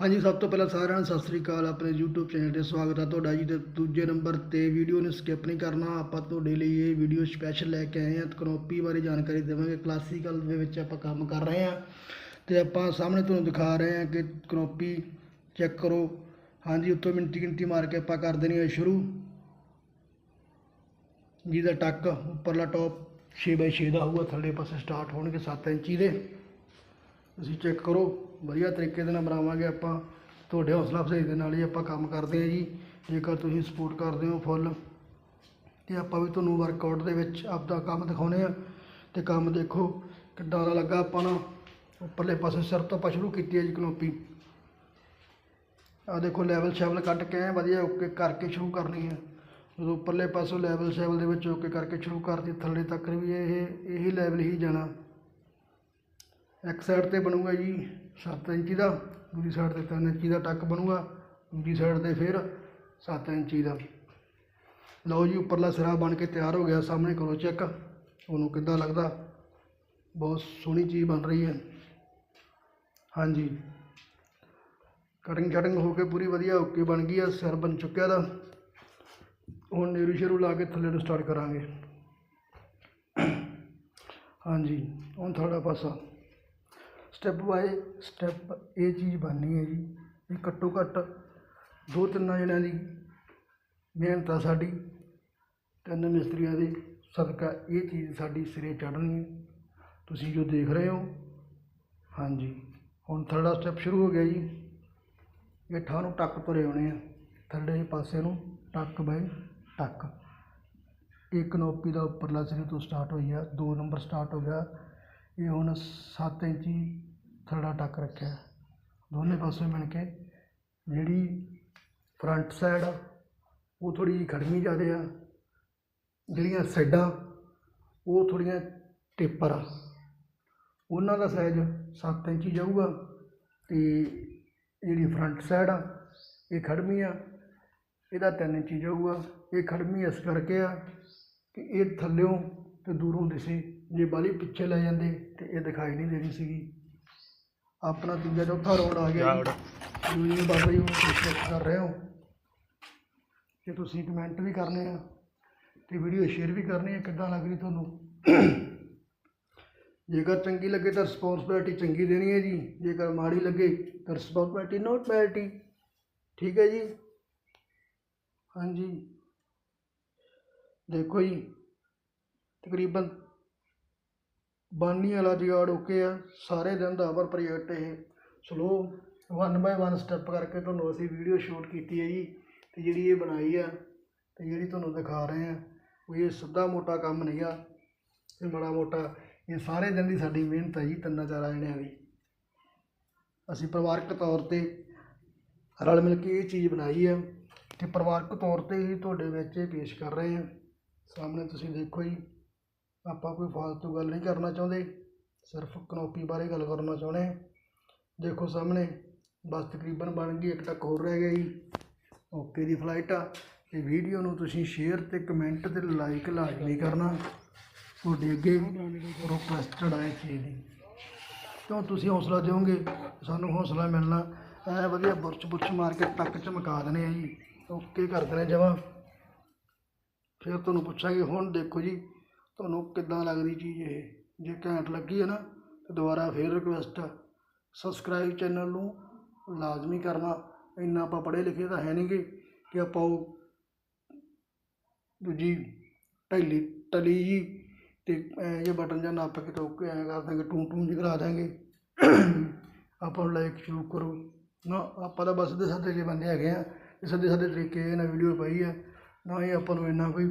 ਹਾਂਜੀ, ਸਭ ਤੋਂ ਪਹਿਲਾਂ ਸਾਰਿਆਂ ਨੂੰ ਸਤਿ ਸ੍ਰੀ ਅਕਾਲ। ਆਪਣੇ YouTube ਚੈਨਲ ਤੇ ਸਵਾਗਤ ਹੈ ਤੁਹਾਡਾ ਜੀ ਤੇ ਦੂਜੇ ਨੰਬਰ ਤੇ ਵੀਡੀਓ ਨੂੰ ਸਕਿਪ ਨਹੀਂ ਕਰਨਾ। ਆਪਾਂ ਤੁਹਾਡੇ ਲਈ ਇਹ ਵੀਡੀਓ ਸਪੈਸ਼ਲ ਲੈ ਕੇ ਆਏ ਹਾਂ। ਕਨੋਪੀ ਬਾਰੇ ਜਾਣਕਾਰੀ ਦੇਵਾਂਗੇ। ਕਲਾਸੀਕਲ ਦੇ ਵਿੱਚ ਆਪਾਂ ਕੰਮ ਕਰ ਰਹੇ ਹਾਂ। ਤੇ ਆਪਾਂ ਸਾਹਮਣੇ ਤੁਹਾਨੂੰ ਦਿਖਾ ਰਹੇ ਹਾਂ ਕਿ ਕਨੋਪੀ ਚੈੱਕ ਕਰੋ। ਹਾਂਜੀ, ਉੱਤੋਂ ਮਿੰਟੀ ਗਿਣਤੀ ਮਾਰ ਕੇ ਆਪਾਂ ਕਰ ਦੇਣੀ ਹੈ ਸ਼ੁਰੂ। ਜਿਹਦਾ ਟੱਕ ਉੱਪਰਲਾ ਟੌਪ 6x6 ਦਾ ਹੋਊਗਾ। ਥੱਲੇ ਪਾਸੇ ਸਟਾਰਟ ਹੋਣਗੇ 7 ਇੰਚੀ ਦੇ। ਤੁਸੀਂ ਚੈੱਕ ਕਰੋ, ਵਧੀਆ ਤਰੀਕੇ ਦੇ ਨਾਲ ਬਣਾਵਾਂਗੇ ਆਪਾਂ। ਤੁਹਾਡੇ ਹੌਸਲਾ ਅਫਜ਼ਾਈ ਦੇ ਨਾਲ ਹੀ ਆਪਾਂ ਕੰਮ ਕਰਦੇ ਹਾਂ ਜੀ। ਜੇਕਰ ਤੁਸੀਂ ਸਪੋਰਟ ਕਰਦੇ ਹੋ ਫੁੱਲ ਤੇ ਆਪਾਂ ਵੀ ਤੁਹਾਨੂੰ ਵਰਕਆਊਟ ਦੇ ਵਿੱਚ ਆਪਦਾ ਕੰਮ ਦਿਖਾਉਨੇ ਆ ਤੇ ਕੰਮ ਦੇਖੋ ਕਿੱਦਾਂ ਦਾ ਲੱਗਾ ਆਪਾਂ ਨੂੰ। ਉੱਪਰਲੇ ਪਾਸੇ ਸਿਰ ਤੋਂ ਆਪਾਂ ਸ਼ੁਰੂ ਕੀਤੀ ਹੈ ਜੀ ਕਨੋਪੀ। ਆ ਦੇਖੋ ਲੈਵਲ ਸ਼ੈਵਲ ਕੱਟ ਕੇ ਐਂ ਵਧੀਆ ਓਕੇ ਕਰਕੇ ਸ਼ੁਰੂ ਕਰਨੀ ਹੈ। ਜਦੋਂ ਉੱਪਰਲੇ ਪਾਸੋਂ ਲੈਵਲ ਸ਼ੈਵਲ ਦੇ ਵਿੱਚ ਓਕੇ ਕਰਕੇ ਸ਼ੁਰੂ ਕਰਤੀ, ਥੱਲੇ ਤੱਕ ਵੀ ਇਹ, ਇਹੀ ਲੈਵਲ ਹੀ ਜਾਣਾ। ਇੱਕ ਸਾਈਡ ਤੇ ਬਣੂਗਾ ਜੀ 7 ਇੰਚੀ ਦਾ, ਦੂਜੀ ਸਾਈਡ ਤੇ 3 ਇੰਚੀ ਦਾ ਟੱਕ ਬਣੂਗਾ, ਦੂਜੀ ਸਾਈਡ ਤੇ ਫਿਰ 7 ਇੰਚੀ ਦਾ। ਲਓ ਜੀ, ਉੱਪਰਲਾ ਸਿਰਾ ਬਣ ਕੇ ਤਿਆਰ ਹੋ ਗਿਆ, ਸਾਹਮਣੇ ਕਰੋ ਚੈੱਕ ਉਹਨੂੰ ਕਿੱਦਾਂ ਲੱਗਦਾ? ਬਹੁਤ ਸੋਹਣੀ ਚੀਜ਼ ਬਣ ਰਹੀ ਹੈ। ਹਾਂਜੀ। ਕਟਿੰਗ ਸ਼ਟਿੰਗ ਹੋ ਕੇ ਪੂਰੀ ਵਧੀਆ ਓਕੇ ਬਣ ਗਈ ਆ, ਸਿਰ ਬਣ ਚੁੱਕਿਆ ਦਾ ਹੁਣ ਨੇਰੂ ਸ਼ੇਰੂ ਲਾ ਕੇ ਥੱਲੇ ਨੂੰ ਸਟਾਰਟ ਕਰਾਂਗੇ। ਹਾਂਜੀ, ਹੁਣ ਥੋੜਾ ਪਾਸਾ। ਸਟੈਪ ਬਾਏ ਸਟੈਪ ਇਹ ਚੀਜ਼ ਬਣਨੀ ਹੈ ਜੀ। ਇਹ ਘੱਟੋ ਘੱਟ ਦੋ ਤਿੰਨਾਂ ਜਣਿਆਂ ਦੀ ਮਿਹਨਤ ਆ ਸਾਡੀ, ਤਿੰਨ ਮਿਸਤਰੀਆਂ ਦੇ ਸਦਕਾ ਇਹ ਚੀਜ਼ ਸਾਡੀ ਸਿਰੇ ਚੜ੍ਹਨੀ ਹੈ। ਤੁਸੀਂ ਜੋ ਦੇਖ ਰਹੇ ਹੋ, ਹਾਂਜੀ, ਹੁਣ ਥਰਡਾ ਸਟੈਪ ਸ਼ੁਰੂ ਹੋ ਗਿਆ ਜੀ। ਇਹ ਠਾਹ ਨੂੰ ਟੱਕ ਤੁਰੇ ਆਉਣੇ ਆ। ਥੱਲੇ ਪਾਸੇ ਨੂੰ ਟੱਕ ਬਾਏ ਟੱਕ। ਇੱਕ ਨੋਪੀ ਦਾ ਉੱਪਰਲਾ ਸਿਰੇ ਤੋਂ ਸਟਾਰਟ ਹੋਈ ਆ, ਦੋ ਨੰਬਰ ਸਟਾਰਟ ਹੋ ਗਿਆ। ਇਹ ਹੁਣ ਸੱਤ ਇੰਚੀ ਥਰੜਾ ਟੱਕ ਰੱਖਿਆ। ਦੋਨੇ ਪਾਸੇ ਮਿਲ ਕੇ ਜਿਹੜੀ ਫਰੰਟ ਸਾਈਡ ਆ, ਉਹ ਥੋੜੀ ਜਿਹੀ ਖੜਮੀ ਜ਼ਿਆਦੇ ਆ। ਜਿਹੜੀਆਂ ਸਾਈਡਾਂ, ਉਹ ਥੋੜੀਆਂ ਟੇਪਰ ਆ। ਉਹਨਾਂ ਦਾ ਸਾਈਜ਼ 7 ਇੰਚੀ ਜਾਊਗਾ ਤੇ ਜਿਹੜੀ ਫਰੰਟ ਸਾਈਡ ਆ, ਇਹ ਖੜਮੀ ਆ। ਇਹਦਾ 3 ਇੰਚੀ ਜਾਊਗਾ। ਇਹ ਖੜਮੀ ਇਸ ਕਰਕੇ ਆ ਕਿ ਇਹ ਥੱਲਿਓਂ ਤੇ ਦੂਰੋਂ ਦਿਸੇ। ਜੇ ਬਾਲੀ ਪਿੱਛੇ ਲੈ ਜਾਂਦੇ, ਤੇ ਇਹ ਦਿਖਾਈ ਨਹੀਂ ਦੇਣੀ ਸੀਗੀ। ਆਪਣਾ ਤੀਜਾ ਚੌਥਾ ਰੋਡ ਆ ਗਿਆ ਜੀ। ਦੂਜੀ ਬਾਬਾ ਜੀ ਨੂੰ ਕੋਸ਼ਿਸ਼ ਕਰ ਰਹੇ ਹੋ ਕਿ ਤੁਸੀਂ ਕਮੈਂਟ ਵੀ ਕਰਨੇ ਆ ਤੇ ਵੀਡੀਓ ਸ਼ੇਅਰ ਵੀ ਕਰਨੀ ਹੈ ਕਿੱਦਾਂ ਲੱਗ ਰਹੀ ਤੁਹਾਨੂੰ? ਜੇਕਰ ਚੰਗੀ ਲੱਗੇ ਤਾਂ ਰਿਸਪੌਂਸਿਬਿਲਿਟੀ ਚੰਗੀ ਦੇਣੀ ਹੈ ਜੀ। ਜੇਕਰ ਮਾੜੀ ਲੱਗੇ ਤਾਂ ਰਿਸਪੌਂਸਿਬਿਲਿਟੀ ਨੋਟ ਮੈਲਿਟੀ ਠੀਕ ਹੈ ਜੀ? ਹਾਂਜੀ। ਦੇਖੋ ਜੀ, ਤਕਰੀਬਨ ਬਾਨੀ ਵਾਲਾ ਜੁਗਾੜ ਓਕੇ ਆ, ਸਾਰੇ ਦਿਨ ਦਾ ਪਰ ਪ੍ਰੋਜੈਕਟ ਇਹ। Slow one by one step ਕਰਕੇ ਤੁਹਾਨੂੰ ਅਸੀਂ ਵੀਡੀਓ ਸ਼ੂਟ ਕੀਤੀ ਹੈ ਜੀ, ਤੇ ਜਿਹੜੀ ਇਹ ਬਣਾਈ ਆ, ਤੇ ਜਿਹੜੀ ਤੁਹਾਨੂੰ ਦਿਖਾ ਰਹੇ ਆ, ਉਹ ਇਹ ਸਿੱਧਾ ਮੋਟਾ ਕੰਮ ਨਹੀਂ ਆ, ਇਹ ਬੜਾ ਮੋਟਾ, ਇਹ ਸਾਰੇ ਦਿਨ ਦੀ ਸਾਡੀ ਮਿਹਨਤ ਹੈ ਜੀ, ਤਿੰਨਾਂ ਚਾਰਾਂ ਜਣਿਆਂ ਦੀ। ਅਸੀਂ ਪਰਿਵਾਰਕ ਤੌਰ ਤੇ ਰਲ ਮਿਲ ਕੇ ਇਹ ਚੀਜ਼ ਬਣਾਈ ਆ, ਤੇ ਪਰਿਵਾਰਕ ਤੌਰ ਤੇ ਹੀ ਤੁਹਾਡੇ ਵਿੱਚ ਇਹ ਪੇਸ਼ ਕਰ ਰਹੇ ਹਾਂ ਸਾਹਮਣੇ ਤੁਸੀਂ ਦੇਖੋ ਜੀ। ਆਪਾਂ ਕੋਈ ਫਾਲਤੂ ਗੱਲ ਨਹੀਂ ਕਰਨਾ ਚਾਹੁੰਦੇ, ਸਿਰਫ ਕਨੋਪੀ ਬਾਰੇ ਗੱਲ ਕਰਨਾ ਚਾਹੁੰਦੇ ਹਾਂ। ਦੇਖੋ ਸਾਹਮਣੇ, ਬਸ ਤਕਰੀਬਨ ਬਣ ਗਈ, ਇੱਕ ਟੱਕ ਹੋਰ ਰਹਿ ਗਿਆ ਜੀ। ਓਕੇ ਦੀ ਫਲਾਈਟ ਆ। ਤੇ ਵੀਡੀਓ ਨੂੰ ਤੁਸੀਂ ਸ਼ੇਅਰ ਤੇ ਕਮੈਂਟ ਤੇ ਲਾਈਕ ਲਾਜ਼ਮੀ ਕਰਨਾ। ਤੁਹਾਡੇ ਅੱਗੇ ਰਿਕੁਐਸਟਡ ਆ ਇਹ ਚੀਜ਼ ਦੀ ਕਿਉਂ ਤੁਸੀਂ ਹੌਸਲਾ ਦਿਓਗੇ? ਸਾਨੂੰ ਹੌਸਲਾ ਮਿਲਣਾ। ਐ ਵਧੀਆ ਬੁਰਚ ਬੁਰਚ ਮਾਰ ਕੇ ਟੱਕ ਚਮਕਾ ਦਨੇ ਆ ਜੀ। ਓਕੇ ਕਰ ਦਨੇ ਜਮਾਂ। ਫਿਰ ਤੁਹਾਨੂੰ ਪੁੱਛਾਂਗੇ, ਹੁਣ ਦੇਖੋ ਜੀ ਤੁਹਾਨੂੰ ਕਿੱਦਾਂ ਲੱਗਦੀ ਚੀਜ਼ ਇਹ? ਜੇ ਘੈਂਟ ਲੱਗੀ ਹੈ ਨਾ, ਤਾਂ ਦੁਬਾਰਾ ਫਿਰ ਰਿਕੁਐਸਟ ਆ। ਸਬਸਕ੍ਰਾਈਬ ਚੈਨਲ ਨੂੰ ਲਾਜ਼ਮੀ ਕਰਨਾ। ਇੰਨਾ ਆਪਾਂ ਪੜ੍ਹੇ ਲਿਖੇ ਤਾਂ ਹੈ ਨਹੀਂਗੇ ਕਿ ਆਪਾਂ ਉਹ ਦੂਜੀ ਢੈਲੀ, ਟਲੀ ਜੀ ਤੇ ਇਹ ਬਟਨ ਜਾਂ ਨੱਪ ਕੇ ਟੋਕ ਐਂ ਕਰ ਦਾਂਗੇ ਟੂੰ ਟੂੰ ਜਿਹੀ ਕਰਾ ਦਾਂਗੇ ਆਪਾਂ ਨੂੰ ਲਾਈਕ ਸ਼ੁਰੂ ਕਰੋ। ਨਾ, ਆਪਾਂ ਤਾਂ ਬਸ ਦੇ ਸਾਦੇ ਜੇ ਬੰਦੇ ਹੈਗੇ ਆ। ਤੇ ਸਦੇ ਤਰੀਕੇ ਨਾਲ ਵੀਡੀਓ ਪਾਈ ਆ। ਨਾ ਇਹ ਆਪਾਂ ਨੂੰ ਇੰਨਾ ਕੋਈ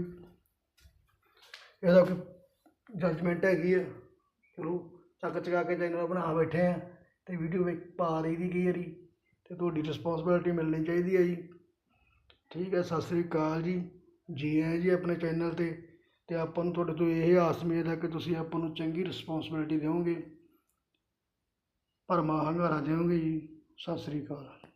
ਇਹਦਾ ਕੋਈ ਜੱਜਮੈਂਟ ਹੈਗੀ ਆ। ਚਲੋ, ਚੱਕ ਚਕਾ ਕੇ ਚੈਨਲ ਬਣਾ ਬੈਠੇ ਆ ਅਤੇ ਵੀਡੀਓ ਵਿੱਚ ਪਾ ਰਹੀ ਦੀ ਕਈ ਵਾਰੀ ਅਤੇ ਤੁਹਾਡੀ ਰਿਸਪੌਂਸਿਬਿਲਟੀ ਮਿਲਣੀ ਚਾਹੀਦੀ ਹੈ ਜੀ। ਠੀਕ ਹੈ ਸਤਿ ਸ੍ਰੀ ਅਕਾਲ ਜੀ। ਜੀ ਆਇਆਂ ਜੀ ਆਪਣੇ ਚੈਨਲ ਤੇ ਅਤੇ ਆਪਾਂ ਨੂੰ ਤੁਹਾਡੇ ਤੋਂ ਇਹ ਆਸ ਉਮੀਦ ਹੈ ਕਿ ਤੁਸੀਂ ਆਪਾਂ ਨੂੰ ਚੰਗੀ ਰਿਸਪੌਂਸਿਬਿਲਟੀ ਦਿਓਗੇ। ਭਰਮਾ ਹੰਗਾਰਾ ਦਿਓਗੇ ਜੀ। ਸਤਿ ਸ੍ਰੀ ਅਕਾਲ।